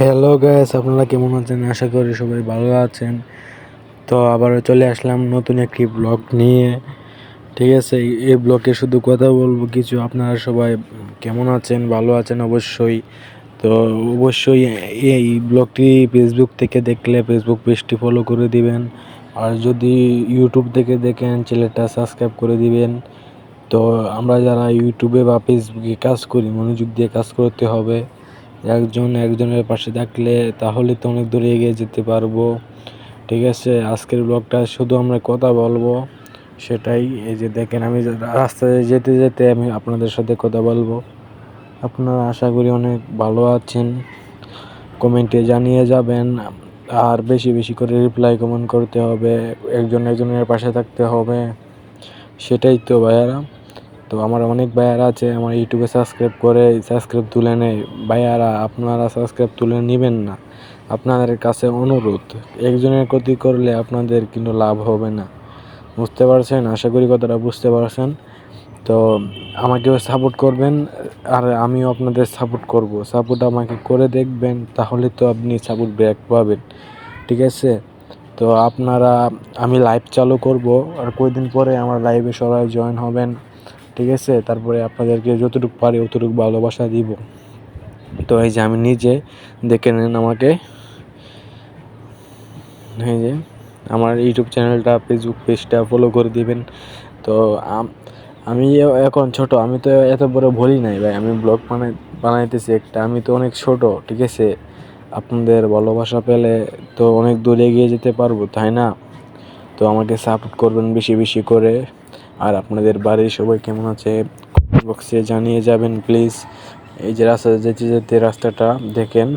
Hello guys আপনারা কেমন আছেন? আশা করি সবাই ভালো আছেন। তো আবার চলে আসলাম নতুন একটি ব্লগ নিয়ে। ঠিক আছে, এই ব্লগে শুধু কথা বলব কিছু। আপনারা সবাই কেমন আছেন? ভালো আছেন অবশ্যই। তো অবশ্যই এই ব্লগটি ফেসবুক থেকে দেখলে ফেসবুক পেজটি ফলো করে দিবেন। আর যদি ইউটিউব থেকে দেখেন, চ্যানেলটা সাবস্ক্রাইব করে দিবেন। তো আমরা যারা ইউটিউবে বা ফেসবুকে কাজ করি, মনোযোগ দিয়ে কাজ করতে হবে। একজন একজনের পাশে থাকলে তাহলে তো অনেক দূরে এগিয়ে যেতে পারব। ঠিক আছে, আজকের ব্লগটা শুধু আমরা কথা বলব, সেটাই। এই যে দেখেন, আমি রাস্তায় যেতে যেতে আমি আপনাদের সাথে কথা বলব। আপনারা আশা করি অনেক ভালো আছেন। কমেন্টে জানিয়ে যাবেন, আর বেশি বেশি করে রিপ্লাই কমেন্ট করতে হবে, একজন একজনের পাশে থাকতে হবে। সেটাই তো ভাইয়ারা। তো আমার অনেক ভাইয়ারা আছে, আমার ইউটিউবে সাবস্ক্রাইব করে সাবস্ক্রাইব তুলে নেয়। ভাইয়ারা, আপনারা সাবস্ক্রাইব তুলে নেবেন না। আপনাদের কাছে অনুরোধ, একজনের ক্ষতি করলে আপনাদের কিন্তু লাভ হবে না। বুঝতে পারছেন? আশা করি কথাটা বুঝতে পারছেন। তো আমাকেও সাপোর্ট করবেন, আর আমিও আপনাদের সাপোর্ট করব। সাপোর্ট আমাকে করে দেখবেন, তাহলে তো আপনি সাপোর্ট ব্যাক পাবেন। ঠিক আছে? তো আপনারা, আমি লাইভ চালু করব, আর কয়েকদিন পরে আমার লাইভে সবাই জয়েন হবেন। ঠিক আছে? তারপরে আপনাদেরকে যতটুকু পারি অতটুকু ভালোবাসা দিব। তো এই যে আমি নিজে দেখে নেন আমাকে। এই যে আমার ইউটিউব চ্যানেলটা ফেসবুক পেজটা ফলো করে দিবেন। তো আমি এখন ছোট, আমি তো এত বড় বলি নাই ভাই। আমি ব্লগ বানাই বানাইতেছি একটা। আমি তো অনেক ছোট, ঠিক আছে? আপনাদের ভালোবাসা পেলে তো অনেক দূর এগিয়ে যেতে পারব, তাই না? তো আমাকে সাপোর্ট করবেন বেশি বেশি করে। আর আপনাদের বাড়ির সবাই কেমন আছে? কমেন্ট বক্সে জানিয়ে যাবেন প্লিজ এই যে রাস্তা যেতে যেতে রাস্তাটা দেখেন।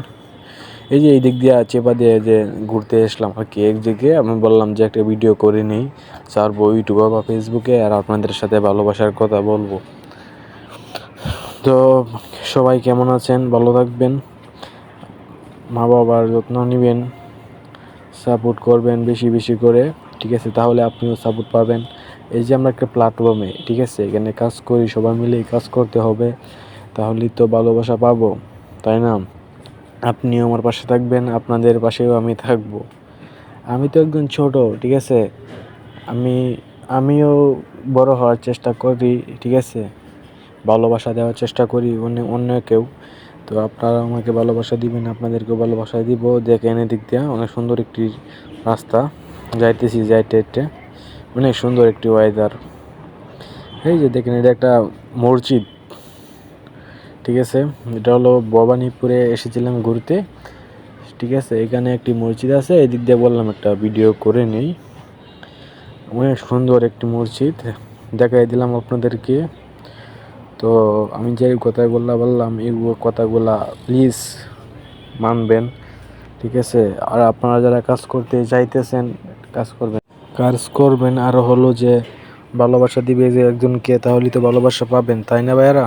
এই যে এই দিক দিয়ে চেপা দিয়ে যে ঘুরতে এসলাম আর কি, একদিকে আমি বললাম যে একটা ভিডিও করে নিই। ছাড়বো ইউটিউবে বা ফেসবুকে আর আপনাদের সাথে ভালোবাসার কথা বলব। তো সবাই কেমন আছেন? ভালো থাকবেন। মা বাবার যত্ন নেবেন। সাপোর্ট করবেন বেশি বেশি করে। ঠিক আছে, তাহলে আপনিও সাপোর্ট পাবেন। এই যে আমরা একটা প্ল্যাটফর্মে ঠিক আছে? এখানে কাজ করি, সবাই মিলে কাজ করতে হবে। তাহলেই তো ভালোবাসা পাবো, তাই না? আপনিও আমার পাশে থাকবেন, আপনাদের পাশেও আমি থাকব। আমি তো একজন ছোট, ঠিক আছে? আমি, আমিও বড় হওয়ার চেষ্টা করি, ঠিক আছে? ভালোবাসা দেওয়ার চেষ্টা করি, অন্য অন্য কেউ। তো আপনারা আমাকে ভালোবাসা দিবেন, আপনাদেরকেও ভালোবাসা দিব। দেখেন এদিক দিয়ে, অনেক সুন্দর একটি রাস্তা। যাইতেছি, যাইতে যাইতে। অনেক সুন্দর একটি ওয়েদার এই যে দেখেন, এটা একটা মসজিদ, ঠিক আছে? এটা হলো ভবানীপুরে এসেছিলাম ঘুরতে, ঠিক আছে? এখানে একটি মসজিদ আছে, এদিক দিয়ে বললাম একটা ভিডিও করে নেই। অনেক সুন্দর একটি মসজিদ, দেখাই দিলাম আপনাদেরকে। তো আমি যে কথাগুলো বললাম, এই কথাগুলা প্লিজ মানবেন, ঠিক আছে? আর আপনারা যারা কাজ করতে চাইতেছেন কাজ করবেন। কাজ করবেন আরও হলো যে ভালোবাসা দিবে যে একজনকে তাহলেই তো ভালোবাসা পাবেন, তাই না ভাইয়ারা?